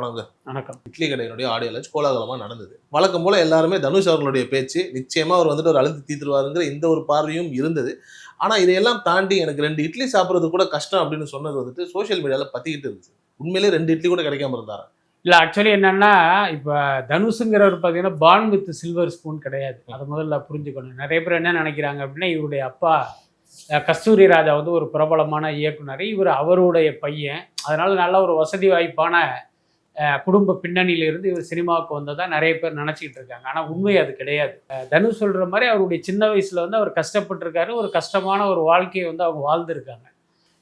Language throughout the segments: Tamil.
வணக்கம். வணக்கம். இட்லி கடையினுடைய ஆடியோ லான்ச் கோலாகலமா நடந்தது. வழக்கம் போல எல்லாருமே தனுஷ் அவர்களுடைய பேச்சு நிச்சயமா அவர் வந்துட்டு ஒரு அழுத்தி தீத்துருவாருங்கிற இந்த ஒரு பார்வையும் இருந்தது. ஆனா இதையெல்லாம் தாண்டி எனக்கு ரெண்டு இட்லி சாப்பிட்றது கூட கஷ்டம் அப்படின்னு சொன்னது வந்துட்டு சோஷியல் மீடியால பத்திக்கிட்டு இருந்துச்சு. உண்மையிலேயே ரெண்டு இட்லி கூட கிடைக்காம இருந்தாரா? இல்லை ஆக்சுவலி என்னன்னா இப்போ தனுஷுங்கிறவர் பார்த்தீங்கன்னா பான் வித் சில்வர் ஸ்பூன் கிடையாது. அதை முதல்ல புரிஞ்சுக்கணும். நிறைய பேர் என்ன நினைக்கிறாங்க அப்படின்னா இவருடைய அப்பா கஸ்தூரி ராஜா வந்து ஒரு பிரபலமான இயக்குனர். இவர் அவருடைய பையன். அதனால நல்ல ஒரு வசதி வாய்ப்பான குடும்ப பின்னணியிலிருந்து இவர் சினிமாவுக்கு வந்ததா நிறைய பேர் நினச்சிக்கிட்டு இருக்காங்க. ஆனால் உண்மை அது கிடையாது. தனுஷ் சொல்கிற மாதிரி அவருடைய சின்ன வயசில் வந்து அவர் கஷ்டப்பட்டிருக்காரு. ஒரு கஷ்டமான ஒரு வாழ்க்கையை வந்து அவங்க வாழ்ந்திருக்காங்க.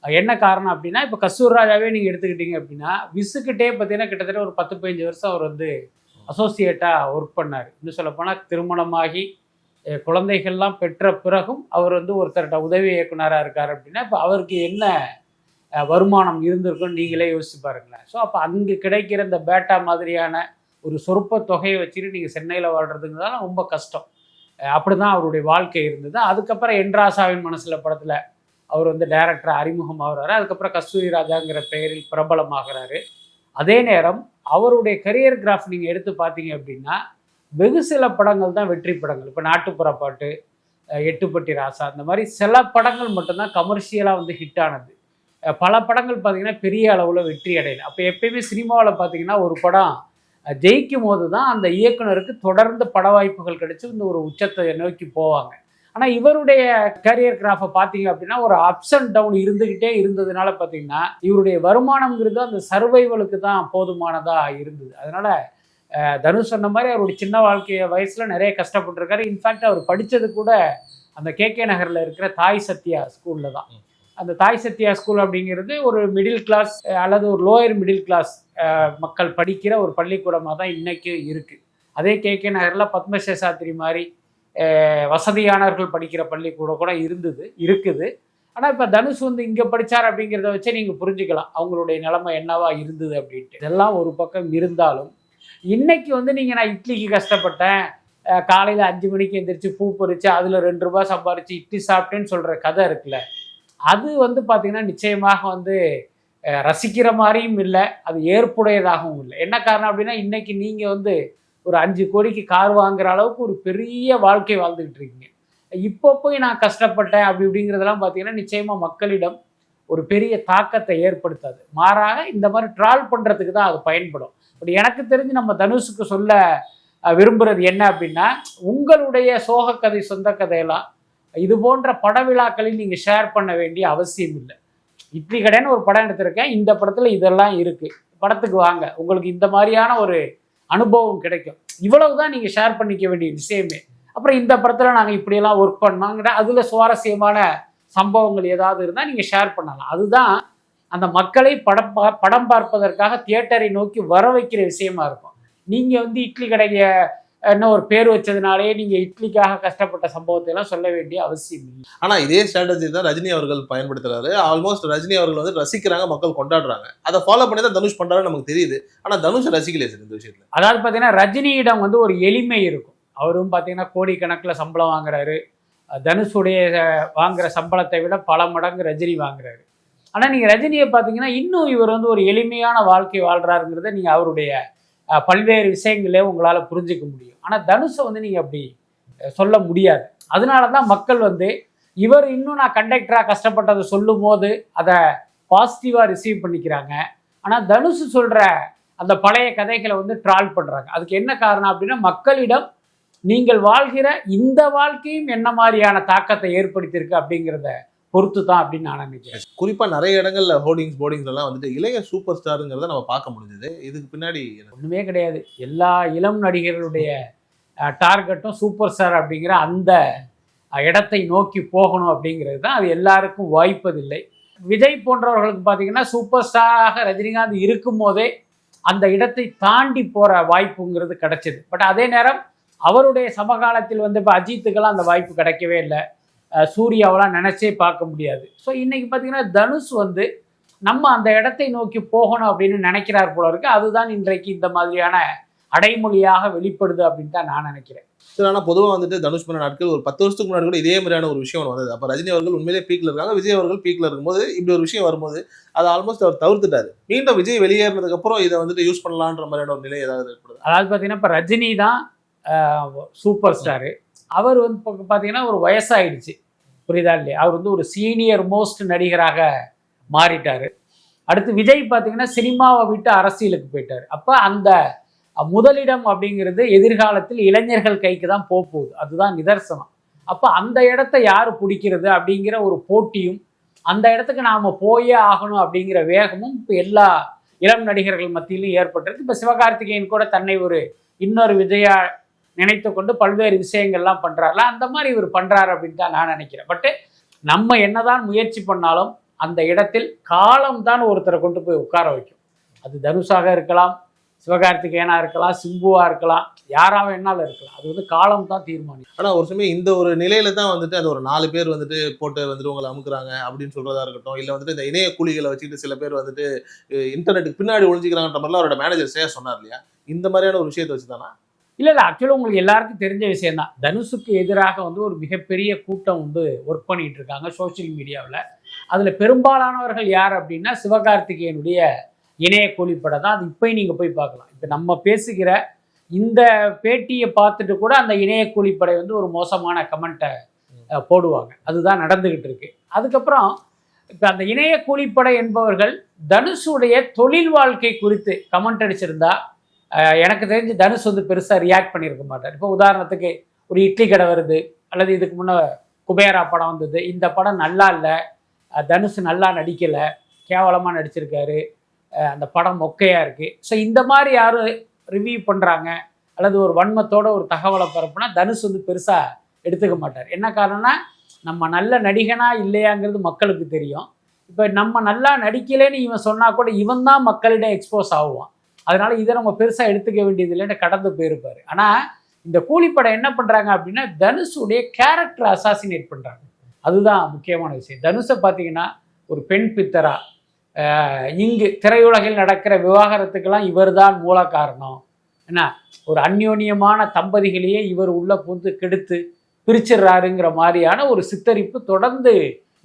அது என்ன காரணம் அப்படின்னா இப்போ கஸ்தூர்ராஜாவே நீங்கள் எடுத்துக்கிட்டீங்க அப்படின்னா விசுக்கிட்டே பார்த்தீங்கன்னா கிட்டத்தட்ட ஒரு பத்து பதினஞ்சு வருஷம் அவர் வந்து அசோசியேட்டாக ஒர்க் பண்ணார். இன்னும் சொல்லப்போனால் திருமணமாகி குழந்தைகள்லாம் பெற்ற பிறகும் அவர் வந்து ஒருத்தர்கிட்ட உதவி இயக்குனராக இருக்கார் அப்படின்னா இப்போ அவருக்கு என்ன வருமானம் இருந்திருக்கும் நீங்களே யோசிச்சு பாருங்களேன். ஸோ அப்போ அங்கே கிடைக்கிற இந்த பேட்டா மாதிரியான ஒரு சொற்ப தொகையை வச்சுட்டு நீங்கள் சென்னையில் வாழ்கிறதுங்கிறதால ரொம்ப கஷ்டம். அப்படி தான் அவருடைய வாழ்க்கை இருந்தது. அதுக்கப்புறம் என்ராசாவின் மனசில் படத்தில் அவர் வந்து டைரக்டர் அறிமுகம் ஆகிறாரு. அதுக்கப்புறம் கஸ்தூரி ராஜாங்கிற பெயரில் பிரபலமாகிறாரு. அதே நேரம் அவருடைய கரியர் கிராஃப் நீங்கள் எடுத்து பார்த்தீங்க அப்படின்னா வெகு சில படங்கள் தான் வெற்றி படங்கள். இப்போ நாட்டுப்புற பாட்டு எட்டுப்பட்டி ராசா இந்த மாதிரி சில படங்கள் மட்டும்தான் கமர்ஷியலாக வந்து ஹிட் ஆனது. பல படங்கள் பார்த்தீங்கன்னா பெரிய அளவில் வெற்றி அடையலை. அப்போ எப்பயுமே சினிமாவில் பார்த்தீங்கன்னா ஒரு படம் ஜெயிக்கும் போது தான் அந்த இயக்குனருக்கு தொடர்ந்து பட வாய்ப்புகள் கிடைச்சி இந்த ஒரு உச்சத்தை நோக்கி போவாங்க. ஆனால் இவருடைய கரியர் கிராஃபை பார்த்தீங்க அப்படின்னா ஒரு அப்ஸ் அண்ட் டவுன் இருந்துக்கிட்டே இருந்ததுனால பார்த்தீங்கன்னா இவருடைய வருமானம்ங்கிறது அந்த சர்வைவலுக்கு தான் போதுமானதாக இருந்தது. அதனால் தனுஷ் சொன்ன மாதிரி அவருடைய சின்ன வாழ்க்கை வயசில் நிறைய கஷ்டப்பட்டுருக்காரு. இன்ஃபேக்ட் அவர் படித்தது கூட அந்த கே கே நகரில் இருக்கிற தாய் சத்யா ஸ்கூலில் தான். அந்த தாய் சத்யா ஸ்கூல் அப்படிங்கிறது ஒரு மிடில் கிளாஸ் அல்லது ஒரு லோயர் மிடில் கிளாஸ் மக்கள் படிக்கிற ஒரு பள்ளிக்கூடமாக தான் இன்றைக்கும் இருக்குது அதே கே. கே. நகரில் பத்மசேஷாத்திரி மாதிரி வசதியானவர்கள் படிக்கிற பள்ளிக்கூடம் கூட இருந்தது இருக்குது. ஆனால் இப்போ தனுஷ் வந்து இங்கே படித்தார் அப்படிங்கிறத வச்சு நீங்கள் புரிஞ்சுக்கலாம். அவங்களுடைய நிலைமை என்னவா இருந்தது அப்படின்ட்டு. இதெல்லாம் ஒரு பக்கம் இருந்தாலும் இன்றைக்கி வந்து நீங்கள் நான் இட்லிக்கு கஷ்டப்பட்டேன். காலையில் அஞ்சு மணிக்கு எந்திரிச்சு பூ பறித்து அதில் ரெண்டு ரூபாய் சம்பாரித்து இட்லி சாப்பிட்டேன்னு சொல்கிற கதை இருக்குல்ல. அது வந்து பார்த்திங்கன்னா நிச்சயமாக வந்து ரசிக்கிற மாதிரியும் இல்லை அது ஏற்புடையதாகவும் இல்லை. என்ன காரணம் அப்படின்னா இன்னைக்கு நீங்கள் வந்து ஒரு அஞ்சு கோடிக்கு கார் வாங்குற அளவுக்கு ஒரு பெரிய வாழ்க்கை வாழ்ந்துக்கிட்டு இருக்கீங்க. இப்போ போய் நான் கஷ்டப்பட்டேன் அப்படி இப்படிங்கிறதெல்லாம் பார்த்தீங்கன்னா நிச்சயமாக மக்களிடம் ஒரு பெரிய தாக்கத்தை ஏற்படுத்தாது. மாறாக இந்த மாதிரி ட்ரால் பண்ணுறதுக்கு தான் அது பயன்படும். பட் எனக்கு தெரிஞ்சு நம்ம தனுஷுக்கு சொல்ல விரும்புகிறது என்ன அப்படின்னா உங்களுடைய சோக கதை சொந்த கதையெல்லாம் இது போன்ற பட விழாக்களில் நீங்கள் ஷேர் பண்ண வேண்டிய அவசியம் இல்லை. இட்லி கடைன்னு ஒரு படம் எடுத்திருக்கேன். இந்த படத்தில் இதெல்லாம் இருக்குது படத்துக்கு வாங்க. உங்களுக்கு இந்த மாதிரியான ஒரு அனுபவம் கிடைக்கும். இவ்வளவு தான் நீங்கள் ஷேர் பண்ணிக்க வேண்டிய விஷயமே. அப்புறம் இந்த படத்தில் நாங்கள் இப்படியெல்லாம் ஒர்க் பண்ணோங்கிற அதில் சுவாரஸ்யமான சம்பவங்கள் ஏதாவது இருந்தால் நீங்கள் ஷேர் பண்ணலாம். அதுதான் அந்த மக்களை படம் படம் பார்ப்பதற்காக தியேட்டரை நோக்கி வர வைக்கிற விஷயமா இருக்கும். நீங்கள் வந்து இட்லி கடையை என்ன ஒரு பேர் வச்சதுனாலே நீங்கள் இட்லிக்காக கஷ்டப்பட்ட சம்பவத்தை எல்லாம் சொல்ல வேண்டிய அவசியம் இல்லை. ஆனா இதே ஸ்ட்ராட்டஜி தான் ரஜினி அவர்கள் பயன்படுத்துறாரு. ஆல்மோஸ்ட் ரஜினி அவர்கள் வந்து ரசிக்கிறாங்க மக்கள் கொண்டாடுறாங்க. அதை ஃபாலோ பண்ணி தான் தனுஷ் பண்றாரு நமக்கு தெரியுது. ஆனா தனுஷ் ரசிக்கலையே சார் இந்த விஷயத்துல. அதாவது பார்த்தீங்கன்னா ரஜினியிடம் வந்து ஒரு எளிமை இருக்கும். அவரும் பார்த்தீங்கன்னா கோடிக்கணக்கில் சம்பளம் வாங்குறாரு. தனுஷுடைய வாங்குற சம்பளத்தை விட பல மடங்கு ரஜினி வாங்குறாரு. ஆனால் நீங்கள் ரஜினியை பார்த்தீங்கன்னா இன்னும் இவர் வந்து ஒரு எளிமையான வாழ்க்கை வாழ்றாருங்கிறத நீங்கள் அவருடைய பல்வேறு விஷயங்களே உங்களால் புரிஞ்சுக்க முடியும். ஆனால் தனுஷை வந்து நீங்கள் அப்படி சொல்ல முடியாது. அதனால தான் மக்கள் வந்து இவர் இன்னும் நான் கண்டக்டராக கஷ்டப்பட்டதை சொல்லும் போது அதை பாசிட்டிவாக ரிசீவ் பண்ணிக்கிறாங்க. ஆனால் தனுஷ் சொல்கிற அந்த பழைய கதைகளை வந்து ட்ரால் பண்ணுறாங்க அதுக்கு என்ன காரணம் அப்படின்னா மக்களிடம் நீங்கள் வாழ்கிற இந்த வாழ்க்கையும் என்ன மாதிரியான தாக்கத்தை ஏற்படுத்தியிருக்கு அப்படிங்கிறத பொறுத்து தான் அப்படின்னு நான் நினைக்கிறேன். குறிப்பா நிறைய இடங்கள்ல ஹோர்டிங்ஸ் போர்டிங்ஸ் எல்லாம் வந்துட்டு இளைய சூப்பர் ஸ்டாருங்கிறத நம்ம பார்க்க முடிஞ்சது. இதுக்கு பின்னாடி? ஒன்றுமே கிடையாது. எல்லா இளம் நடிகர்களுடைய டார்கெட்டும் சூப்பர் ஸ்டார் அப்படிங்கிற அந்த இடத்தை நோக்கி போகணும் அப்படிங்கிறது தான். அது எல்லாருக்கும் வாய்ப்பதில்லை. விஜய் போன்றவர்களுக்கு பார்த்தீங்கன்னா சூப்பர் ஸ்டாராக ரஜினிகாந்த் இருக்கும் போதே அந்த இடத்தை தாண்டி போகிற வாய்ப்புங்கிறது கிடைச்சது. பட் அதே நேரம் அவருடைய சமகாலத்தில் வந்து இப்போ அஜித்துக்கெல்லாம் அந்த வாய்ப்பு கிடைக்கவே இல்லை. சூர்யாவெல்லாம் நினச்சே பார்க்க முடியாது. ஸோ இன்னைக்கு பார்த்தீங்கன்னா தனுஷ் வந்து நம்ம அந்த இடத்தை நோக்கி போகணும் அப்படின்னு நினைக்கிறார் போல இருக்கு. அதுதான் இன்றைக்கு இந்த மாதிரியான அடைமொழியாக வெளிப்படுது அப்படின்னு தான் நான் நினைக்கிறேன். சரி ஆனால் பொதுவாக வந்துட்டு தனுஷ் பண்ண நாட்கள் ஒரு பத்து வருஷத்துக்கு முன்னாடி கூட இதே மாதிரியான ஒரு விஷயம் வந்தது. அப்போ ரஜினி அவர்கள் உண்மையிலேயே பீக்கில் இருக்காங்க. விஜய் அவர்கள் பீக்கில் இருக்கும்போது இப்படி ஒரு விஷயம் வரும்போது அதை ஆல்மோஸ்ட் அவர் தவிர்த்துட்டாரு. மீண்டும் விஜய் வெளியேறினதுக்கு அப்புறம் இதை வந்துட்டு யூஸ் பண்ணலான்ற மாதிரியான ஒரு நிலை ஏதாவது ஏற்படுது? அதாவது பார்த்தீங்கன்னா இப்போ ரஜினி தான் சூப்பர் ஸ்டாரு அவர் வந்து இப்போ பார்த்தீங்கன்னா ஒரு வயசாயிடுச்சு. புரியுதா இல்லையா? அவர் வந்து ஒரு சீனியர் மோஸ்ட் நடிகராக மாறிட்டார். அடுத்து விஜய் பார்த்தீங்கன்னா சினிமாவை விட்டு அரசியலுக்கு போயிட்டார். அப்போ அந்த முதலிடம் அப்படிங்கிறது எதிர்காலத்தில் இளைஞர்கள் கைக்கு தான் போக போகுது. அதுதான் நிதர்சனம். அப்போ அந்த இடத்த யார் பிடிக்கிறது அப்படிங்கிற ஒரு போட்டியும் அந்த இடத்துக்கு நாம் போயே ஆகணும் அப்படிங்கிற வேகமும் இப்போ எல்லா இளம் நடிகர்கள் மத்தியிலும் ஏற்பட்டிருக்கு. இப்போ சிவகார்த்திகேயன் கூட தன்னை ஒரு இன்னொரு விஜயா நினைத்து கொண்டு பல்வேறு விஷயங்கள்லாம் பண்ணுறாருல அந்த மாதிரி இவர் பண்ணுறாரு அப்படின்னு தான் நான் நினைக்கிறேன். பட்டு நம்ம என்னதான் முயற்சி பண்ணாலும் அந்த இடத்தில் காலம்தான் ஒருத்தரை கொண்டு போய் உட்கார வைக்கும். அது தனுஷாக இருக்கலாம் சிவகார்த்திகேயனா இருக்கலாம் சிம்புவா இருக்கலாம் யாரா வேணாலும் இருக்கலாம். அது வந்து காலம் தான் தீர்மானம் ஆனால் ஒரு சமயம் இந்த ஒரு நிலையில தான் வந்துட்டு அது ஒரு நாலு பேர் வந்துட்டு போட்டு வந்துட்டு உங்களை அமுக்குறாங்க அப்படின்னு சொல்றதா இருக்கட்டும் இல்லை வந்துட்டு இந்த இணைய கூலிகளை வச்சுட்டு சில பேர் வந்துட்டு இன்டர்நெட்டுக்கு பின்னாடி ஒழிஞ்சிக்கிறாங்கன்ற மாதிரிலாம் அவரோட மேனேஜர் சே சொன்னார் இல்லையா? இந்த மாதிரியான ஒரு விஷயத்தை வச்சு தானா இல்லை இல்லை. ஆக்சுவலாக உங்களுக்கு எல்லாருக்கும் தெரிஞ்ச விஷயம் தான் தனுஷுக்கு எதிராக வந்து ஒரு மிகப்பெரிய கூட்டம் வந்து ஒர்க் பண்ணிட்டு இருக்காங்க சோஷியல் மீடியாவில் அதில் பெரும்பாலானவர்கள் யார் அப்படின்னா சிவகார்த்திகேயனுடைய இணைய கூலிப்படம் தான். அது இப்போயும் நீங்கள் போய் பார்க்கலாம். இப்போ நம்ம பேசுகிற இந்த பேட்டியை பார்த்துட்டு கூட அந்த இணைய கூலிப்படை வந்து ஒரு மோசமான கமெண்ட்டை போடுவாங்க. அதுதான் நடந்துக்கிட்டு இருக்கு. அதுக்கப்புறம் இப்போ அந்த இணைய கூலிப்படை என்பவர்கள் தனுஷுடைய தொழில் வாழ்க்கை குறித்து கமெண்ட் அடிச்சிருந்தா எனக்கு தெரிஞ்சு தனுஷ் வந்து பெருசாக ரியாக்ட் பண்ணியிருக்க மாட்டார். இப்போ உதாரணத்துக்கு ஒரு இட்லி கடை வருது அல்லது இதுக்கு முன்னே குபேரா படம் வந்தது இந்த படம் நல்லா இல்லை தனுஷ் நல்லா நடிக்கலை கேவலமாக நடிச்சிருக்காரு அந்த படம் மொக்கையாக இருக்குது ஸோ இந்த மாதிரி யாரும் ரிவ்யூ பண்ணுறாங்க அல்லது ஒரு வன்மத்தோட ஒரு தகவலை பரப்புனா தனுஷ் வந்து பெருசாக எடுத்துக்க மாட்டார். என்ன காரணம்னா நம்ம நல்ல நடிகனா இல்லையாங்கிறது மக்களுக்கு தெரியும். இப்போ நம்ம நல்லா நடிக்கலைன்னு இவன் சொன்னால் கூட இவன் தான் மக்களிடம் எக்ஸ்போஸ் ஆகுவான். அதனால இதை நம்ம பெருசாக எடுத்துக்க வேண்டியது இல்லைன்னு கடந்து போயிருப்பாரு. ஆனால் இந்த கூலிப்படம் என்ன பண்ணுறாங்க அப்படின்னா தனுஷுடைய கேரக்டர் அசாசினேட் பண்ணுறாங்க அதுதான் முக்கியமான விஷயம். தனுஷை பார்த்தீங்கன்னா ஒரு பெண் பித்தரா. இங்கு திரையுலகில் நடக்கிற விவாகரத்துக்கெல்லாம் இவர்தான் மூல காரணம். என்ன? ஒரு அந்யோன்யமான தம்பதிகளையே இவர் உள்ள புந்து கெடுத்து பிரிச்சிடுறாருங்கிற மாதிரியான ஒரு சித்தரிப்பு தொடர்ந்து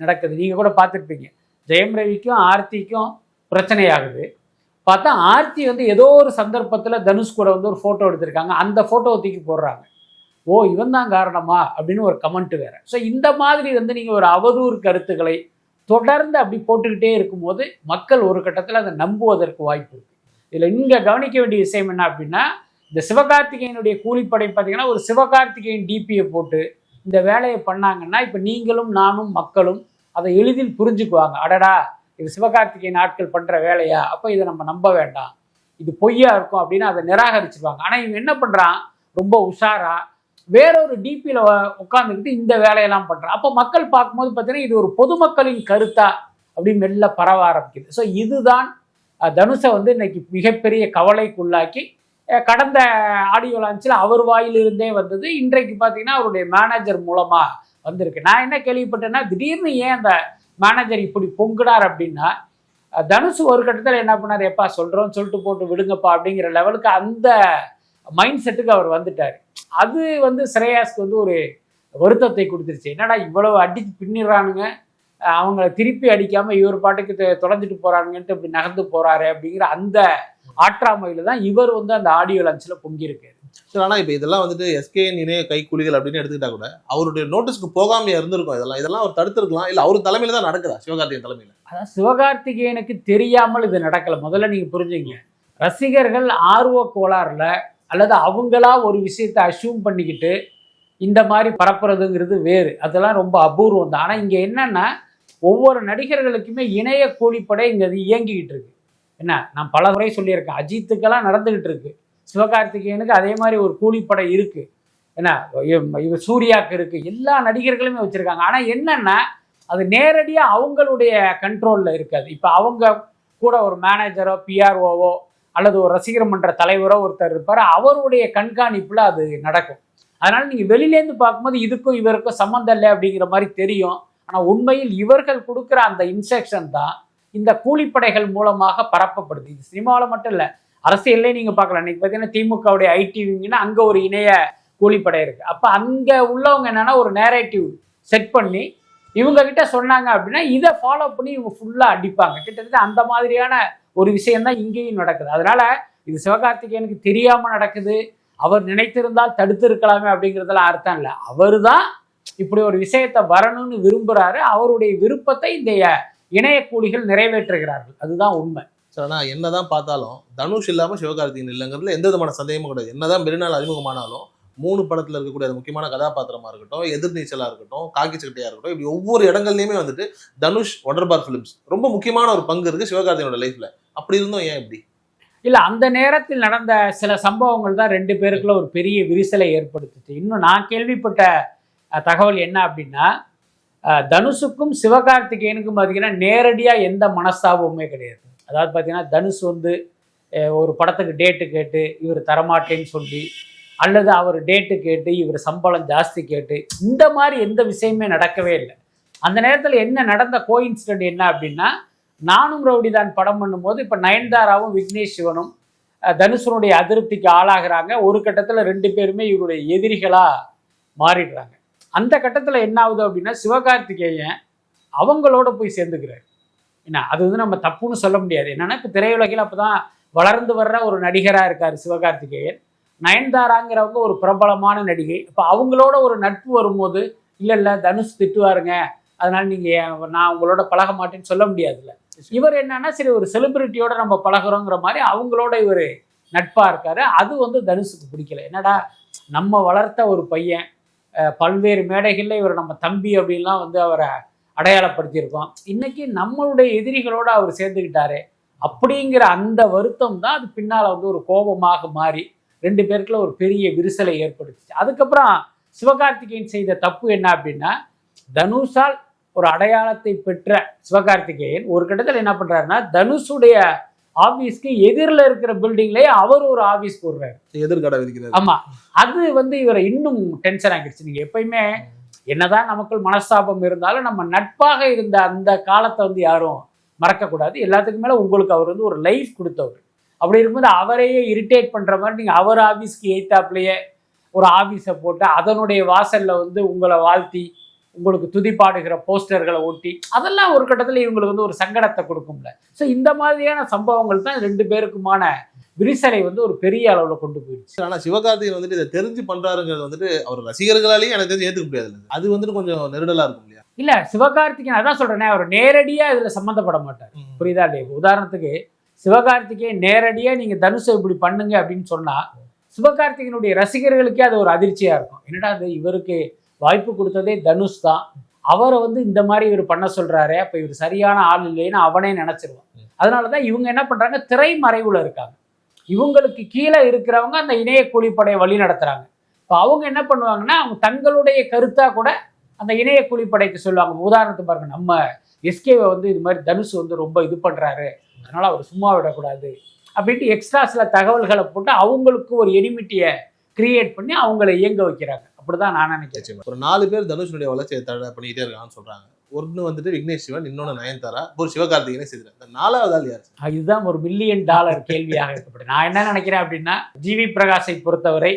நடக்குது. நீங்கள் கூட பார்த்துருப்பீங்க. ஜெயம் ரவிக்கும் ஆர்த்திக்கும் பிரச்சனையாகுது. பார்த்தா ஆர்த்தி வந்து ஏதோ ஒரு சந்தர்ப்பத்தில் தனுஷ் கூட வந்து ஒரு ஃபோட்டோ எடுத்திருக்காங்க. அந்த ஃபோட்டோவை தூக்கி போடுறாங்க. ஓ இவன் தான் காரணமா? அப்படின்னு ஒரு கமெண்ட் வேற. ஸோ இந்த மாதிரி வந்து நீங்கள் ஒரு அவதூறு கருத்துக்களை தொடர்ந்து அப்படி போட்டுக்கிட்டே இருக்கும்போது மக்கள் ஒரு கட்டத்தில் அதை நம்புவதற்கு வாய்ப்பு இருக்குது இதில் இங்கே கவனிக்க வேண்டிய விஷயம் என்ன அப்படின்னா இந்த சிவகார்த்திகேயனுடைய கூலிப்படை பார்த்தீங்கன்னா ஒரு சிவகார்த்திகேயன் டிபியை போட்டு இந்த வேலையை பண்ணாங்கன்னா இப்போ நீங்களும் நானும் மக்களும் அதை எளிதில் புரிஞ்சுக்குவாங்க. அடடா இது சிவகார்த்திகேயன் ஆட்கள் பண்ணுற வேலையா? அப்போ இதை நம்ம நம்ப வேண்டாம். இது பொய்யா இருக்கும் அப்படின்னு அதை நிராகரிச்சிருவாங்க. ஆனால் இவன் என்ன பண்ணுறான் ரொம்ப உஷாரா வேறொரு டிபியில் உட்காந்துக்கிட்டு இந்த வேலையெல்லாம் பண்ணுறான் அப்போ மக்கள் பார்க்கும்போது பார்த்தீங்கன்னா இது ஒரு பொதுமக்களின் கருத்தா அப்படின்னு மெல்ல பரவ ஆரம்பிக்குது. ஸோ இதுதான் தனுஷை வந்து இன்னைக்கு மிகப்பெரிய கவலைக்குள்ளாக்கி கடந்த ஆடியோ லான்ச்சில் அவர் வாயிலிருந்தே வந்தது. இன்றைக்கு பார்த்தீங்கன்னா அவருடைய மேனேஜர் மூலமாக வந்திருக்கு. நான் என்ன கேள்விப்பட்டேன்னா திடீர்னு ஏன் அந்த மேனேஜர் இப்படி பொங்குனார் அப்படின்னா அஹ், தனுஷ் ஒரு கட்டத்தில் என்ன பண்ணார்? எப்பா சொல்கிறோம் சொல்லிட்டு போட்டு விடுங்கப்பா அப்படிங்கிற லெவலுக்கு அந்த மைண்ட் செட்டுக்கு அவர் வந்துட்டார். அது வந்து ஸ்ரேயாஸ்க்கு வந்து ஒரு வருத்தத்தை கொடுத்துருச்சு. என்னடா இவ்வளவு அடிச்சு பின்னிடுறானுங்க? அவங்கள திருப்பி அடிக்காமல் இவர் பாட்டுக்கு தொலைஞ்சிட்டு போகிறானுங்கன்ட்டு இப்படி நகர்ந்து போகிறாரு அப்படிங்கிற அந்த ஆற்றாமையில் தான் இவர் வந்து அந்த ஆடியோ லஞ்சில் பொங்கியிருக்கு. சரி ஆனால் இப்போ இதெல்லாம் வந்துட்டு எஸ்கேஎன் இணைய கைக்கூலிகள் அப்படின்னு எடுத்துக்கிட்டா கூட அவருடைய நோட்டீஸ்க்கு போகாமையா இருந்திருக்கும் இதெல்லாம். இதெல்லாம் அவர் தடுத்திருக்கலாம். இல்லை அவர் தலைமையில தான் நடக்குதா? சிவகார்த்திகேயன் தலைமையில். அதான் சிவகார்த்திகேயனுக்கு தெரியாமல் இது நடக்கல. முதல்ல நீங்க புரிஞ்சுங்க ரசிகர்கள் ஆர்வ கோளாறுல அல்லது அவங்களா ஒரு விஷயத்தை அசியூம் பண்ணிக்கிட்டு இந்த மாதிரி பரப்புறதுங்கிறது வேறு. அதெல்லாம் ரொம்ப அபூர்வம் தான். ஆனால் இங்கே என்னன்னா ஒவ்வொரு நடிகர்களுக்குமே இணைய கூலிப்படை இங்கே அது இயங்கிக்கிட்டு இருக்கு. என்ன? நான் பல முறை சொல்லியிருக்கேன். அஜித்துக்கெல்லாம் நடந்துகிட்டு இருக்கு. சிவகார்த்திகேயனுக்கு அதே மாதிரி ஒரு கூலிப்படை இருக்குது என்ன இவ- சூர்யாவுக்கு இருக்குது எல்லா நடிகர்களுமே வச்சுருக்காங்க. ஆனால் என்னென்னா அது நேரடியாக அவங்களுடைய கண்ட்ரோலில் இருக்காது. இப்போ அவங்க கூட ஒரு மேனேஜரோ பிஆர்ஓவோ அல்லது ஒரு ரசிகர் மன்ற தலைவரோ ஒருத்தர் இருப்பார். அவருடைய கண்காணிப்பில் அது நடக்கும். அதனால் நீங்கள் வெளியிலேருந்து பார்க்கும்போது இதுக்கும் இவருக்கும் சம்மந்தம் இல்லை அப்படிங்கிற மாதிரி தெரியும். ஆனால் உண்மையில் இவர்கள் கொடுக்குற அந்த இன்ஸ்ட்ரக்ஷன் தான் இந்த கூலிப்படைகள் மூலமாக பரப்பப்படுது. இது சினிமாவில் மட்டும் இல்லை. அரசியல்லே நீங்கள் பார்க்கலாம். இன்னைக்கு பார்த்தீங்கன்னா திமுகவுடைய ஐடி விங்னா அங்கே ஒரு இணைய கூலிப்படை இருக்கு. அப்ப அங்க உள்ளவங்க என்னன்னா ஒரு நேரேட்டிவ் செட் பண்ணி இவங்க கிட்ட சொன்னாங்க அப்படின்னா இதை ஃபாலோ பண்ணி இவங்க ஃபுல்லா அடிப்பாங்க. கிட்டத்தட்ட அந்த மாதிரியான ஒரு விஷயம்தான் இங்கேயும் நடக்குது. அதனால இது சிவகார்த்திகேயனுக்கு தெரியாம நடக்குது. அவர் நினைத்திருந்தால் தடுத்து இருக்கலாமே அப்படிங்கிறதுலாம் அர்த்தம் இல்லை. அவர் தான் இப்படி ஒரு விஷயத்தை வரணும்னு விரும்புறாரு. அவருடைய விருப்பத்தை இந்த இணைய கூலிகள் நிறைவேற்றுகிறார்கள். அதுதான் உண்மை. ஸோ ஆனால் என்னதான் பார்த்தாலும் தனுஷ் இல்லாமல் சிவகார்த்திகேயன் இல்லைங்கிறதுல எந்த விதமான சந்தேகமும் கிடையாது. என்னதான் மெரினால் அறிமுகமானாலும் மூணு படத்தில் இருக்கக்கூடிய அது முக்கியமான கதாபாத்திரமாக இருக்கட்டும் எதிர்நீச்சலாக இருக்கட்டும் காக்கி சட்டையாக இருக்கட்டும் இப்படி ஒவ்வொரு இடங்கள்லையுமே வந்துட்டு தனுஷ் ஒண்டர்பார் ஃபிலிம்ஸ் ரொம்ப முக்கியமான ஒரு பங்கு இருக்குது சிவகார்த்திகேயனோட லைஃப்பில் அப்படி இருந்தும் ஏன் இப்படி? இல்லை அந்த நேரத்தில் நடந்த சில சம்பவங்கள் தான் ரெண்டு பேருக்குள்ள ஒரு பெரிய விரிசலை ஏற்படுத்துச்சு. இன்னும் நான் கேள்விப்பட்ட தகவல் என்ன அப்படின்னா தனுஷுக்கும் சிவகார்த்திகேயனுக்கும் பார்த்தீங்கன்னா நேரடியாக எந்த மனஸ்தாபமுமே கிடையாது. அதாவது பார்த்தீங்கன்னா தனுஷ் வந்து ஒரு படத்துக்கு டேட்டு கேட்டு இவர் தரமாட்டேன்னு சொல்லி அல்லது அவர் டேட்டு கேட்டு இவர் சம்பளம் ஜாஸ்தி கேட்டு இந்த மாதிரி எந்த விஷயமே நடக்கவே இல்லை. அந்த நேரத்தில் என்ன நடந்த கோயின்சிடென்ட் என்ன அப்படின்னா நானும் ரவுடிதான் படம் பண்ணும்போது இப்போ நயன்தாராவும் விக்னேஷ் சிவனும் தனுஷனுடைய அதிருப்திக்கு ஆளாகிறாங்க. ஒரு கட்டத்தில் ரெண்டு பேருமே இவருடைய எதிரிகளாக மாறிடுறாங்க. அந்த கட்டத்தில் என்ன ஆகுது அப்படின்னா சிவகார்த்திகேயன் அவங்களோட போய் சேர்ந்துக்கிறாரு. என்ன அது வந்து நம்ம தப்புன்னு சொல்ல முடியாது. என்னன்னா இப்போ திரையுலகில் அப்போ தான் வளர்ந்து வர்ற ஒரு நடிகராக இருக்கார் சிவகார்த்திகேயன். நயன்தாராங்கிறவங்க ஒரு பிரபலமான நடிகை. இப்போ அவங்களோட ஒரு நட்பு வரும்போது இல்லை இல்லை தனுஷ் திட்டுவாருங்க. அதனால நீங்கள் நான் உங்களோட பழக மாட்டேன்னு சொல்ல முடியாதுல்ல. இவர் என்னன்னா சரி ஒரு செலிபிரிட்டியோட நம்ம பழகுறோங்கிற மாதிரி அவங்களோட இவர் நட்பாக இருக்காரு. அது வந்து தனுஷுக்கு பிடிக்கல. என்னடா நம்ம வளர்த்த ஒரு பையன் பல்வேறு மேடைகளில் இவர் நம்ம தம்பி அப்படின்லாம் வந்து அவரை அடையாளப்படுத்தியிருக்கோம். இன்னைக்கு நம்மளுடைய எதிரிகளோட அவர் சேர்ந்துக்கிட்டாரு அப்படிங்கிற அந்த வருத்தம் தான் அது பின்னால் வந்து ஒரு கோபமாக மாறி ரெண்டு பேருக்குள்ள ஒரு பெரிய விரிசலை ஏற்படுத்துச்சு. அதுக்கப்புறம் சிவகார்த்திகேயன் செய்த தப்பு என்ன அப்படின்னா தனுஷால் ஒரு அடையாளத்தை பெற்ற சிவகார்த்திகேயன் ஒரு கட்டத்தில் என்ன பண்றாருன்னா தனுஷுடைய ஆபீஸ்க்கு எதிரில் இருக்கிற பில்டிங்லயே அவர் ஒரு ஆபீஸ் போடுறாரு. எதிர்கடை ஆமா. அது வந்து இவரை இன்னும் டென்ஷன் ஆகிடுச்சு நீங்க எப்பயுமே என்னதான் நமக்குள் மனஸ்தாபம் இருந்தாலும் நம்ம நட்பாக இருந்த அந்த காலத்தை வந்து யாரும் மறக்கக்கூடாது. எல்லாத்துக்கும் மேலே உங்களுக்கு அவர் வந்து ஒரு லைஃப் கொடுத்தவர். அப்படி இருக்கும்போது அவரையே இரிட்டேட் பண்ணுற மாதிரி நீங்கள் அவர் ஆஃபீஸ்க்கு எய்த்தாப்லயே ஒரு ஆஃபீஸை போட்டு அதனுடைய வாசலில் வந்து உங்களை வாழ்த்தி உங்களுக்கு துதிப்பாடுகிற போஸ்டர்களை ஒட்டி அதெல்லாம் ஒரு கட்டத்தில் இவங்களுக்கு வந்து ஒரு சங்கடத்தை கொடுக்கும்ல. ஸோ இந்த மாதிரியான சம்பவங்கள் தான் ரெண்டு பேருக்குமான விரிசலை வந்து ஒரு பெரிய அளவில் கொண்டு போயிடுச்சு. ஆனா சிவகார்த்திகேயன் வந்துட்டு இதை தெரிஞ்சு பண்றாருங்கிறது வந்துட்டு அவர் ரசிகர்களாலேயே எனக்கு தெரிஞ்சு ஏத்துக்க முடியாது. அது வந்துட்டு கொஞ்சம் நெருடலா இருக்கும் இல்லையா? இல்ல சிவகார்த்திகேயன் அதான் சொல்றேனே அவர் நேரடியா இதுல சம்மந்தப்பட மாட்டார். புரியுதா இல்லையா? உதாரணத்துக்கு சிவகார்த்திகேயன் நேரடியா நீங்க தனுஷை இப்படி பண்ணுங்க அப்படின்னு சொன்னா சிவகார்த்திகேயனுடைய ரசிகர்களுக்கே அது ஒரு அதிர்ச்சியா இருக்கும். என்னடா அது இவருக்கு வாய்ப்பு கொடுத்ததே தனுஷ் தான். அவரை வந்து இந்த மாதிரி இவர் பண்ண சொல்றாரு அப்ப இவர் சரியான ஆள் இல்லைன்னு அவனே நினைச்சிருவான். அதனாலதான் இவங்க என்ன பண்றாங்க திரைமறைவுல இருக்காங்க. இவங்களுக்கு கீழே இருக்கிறவங்க அந்த இணைய கூலிப்படையை வழி நடத்துறாங்க. இப்போ அவங்க என்ன பண்ணுவாங்கன்னா அவங்க தங்களுடைய கருத்தா கூட அந்த இணைய கூலிப்படைக்கு சொல்லுவாங்க. உதாரணத்துக்கு பாருங்க நம்ம எஸ்கேவை வந்து இது மாதிரி தனுஷ் வந்து ரொம்ப இது பண்றாரு. அதனால அவர் சும்மா விடக்கூடாது. அப்படின்ட்டு எக்ஸ்ட்ரா சில தகவல்களை போட்டு அவங்களுக்கு ஒரு எனிமிட்டியை கிரியேட் பண்ணி அவங்கள இயங்க வைக்கிறாங்க. அப்படிதான் நான் நினைக்கிறேன். ஒரு நாலு பேர் தனுஷனுடைய வளர்ச்சியை தடை பண்ணிக்கிட்டே இருக்கான்னு சொல்றாங்க. ஒன்று வந்துட்டு விக்னேஷ் சிவன் இன்னொன்று நயன்தாரா ஒரு சிவகார்த்திகனே செய்திருக்காங்க இந்த நாலாவது ஆள் யார்? இதுதான் ஒரு மில்லியன் டாலர் கேள்வியாக இருக்கப்படுது நான் என்ன நினைக்கிறேன் அப்படின்னா ஜிவி பிரகாஷை பொறுத்தவரை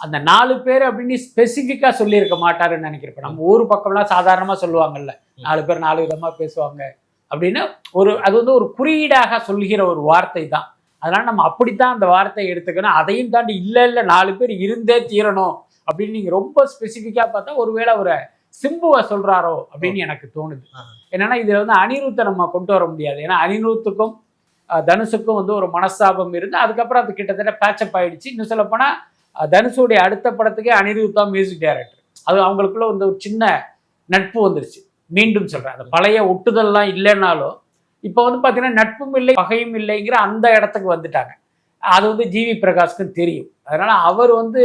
அந்த நாலு பேர் அப்படின்னு ஸ்பெசிஃபிக்காக சொல்லியிருக்க மாட்டாருன்னு நினைக்கிறேன். நம்ம ஊர் பக்கம்லாம் சாதாரணமாக சொல்லுவாங்கல்ல நாலு பேர் நாலு விதமாக பேசுவாங்க அப்படின்னு ஒரு அது வந்து ஒரு குறியீடாக சொல்கிற ஒரு வார்த்தை தான் அதனால் நம்ம அப்படித்தான் அந்த வார்த்தையை எடுத்துக்கணும். அதையும் தாண்டி இல்லை இல்லை நாலு பேர் இருந்தே தீரணும் அப்படின்னு நீங்கள் ரொம்ப ஸ்பெசிஃபிக்காக பார்த்தா ஒருவேளை ஒரு சிம்புவை சொல்றாரோ அப்படின்னு எனக்கு தோணுது. என்னன்னா இதுல வந்து அனிருத்தை நம்ம கொண்டு வர முடியாது. ஏன்னா அனிருத்துக்கும் தனுஷுக்கும் வந்து ஒரு மனஸ்தாபம் இருந்து அதுக்கப்புறம் அது கிட்டத்தட்ட பேச்சப் ஆயிடுச்சு. இன்னும் சொல்ல போனா தனுஷுடைய அடுத்த படத்துக்கே அனிருத் தான் மியூசிக் டைரக்டர் அது அவங்களுக்குள்ள வந்து ஒரு சின்ன நட்பு வந்துருச்சு. மீண்டும் சொல்றேன் அந்த பழைய ஒட்டுதல்லாம் இல்லைன்னாலும் இப்போ வந்து பார்த்தீங்கன்னா நட்பும் இல்லை பகையும் இல்லைங்கிற அந்த இடத்துக்கு வந்துட்டாங்க. அது வந்து ஜிவி பிரகாஷ்க்கும் தெரியும். அதனால அவர் வந்து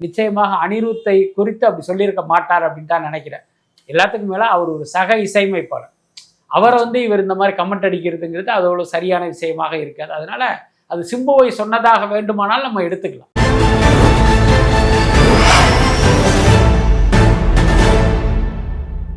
நிச்சயமாக அனிருத்தை குறித்து அப்படி சொல்லியிருக்க மாட்டார் அப்படின்னு தான் நினைக்கிறேன். எல்லாத்துக்கும் மேலே அவர் ஒரு சக இசையமைப்பாளர். அவரை வந்து இவர் இந்த மாதிரி கமெண்ட் அடிக்கிறதுங்கிறது அது அவ்வளோ சரியான விஷயமாக இருக்காது. அதனால அது சிம்புவை சொன்னதாக வேண்டுமானால் நம்ம எடுத்துக்கலாம்.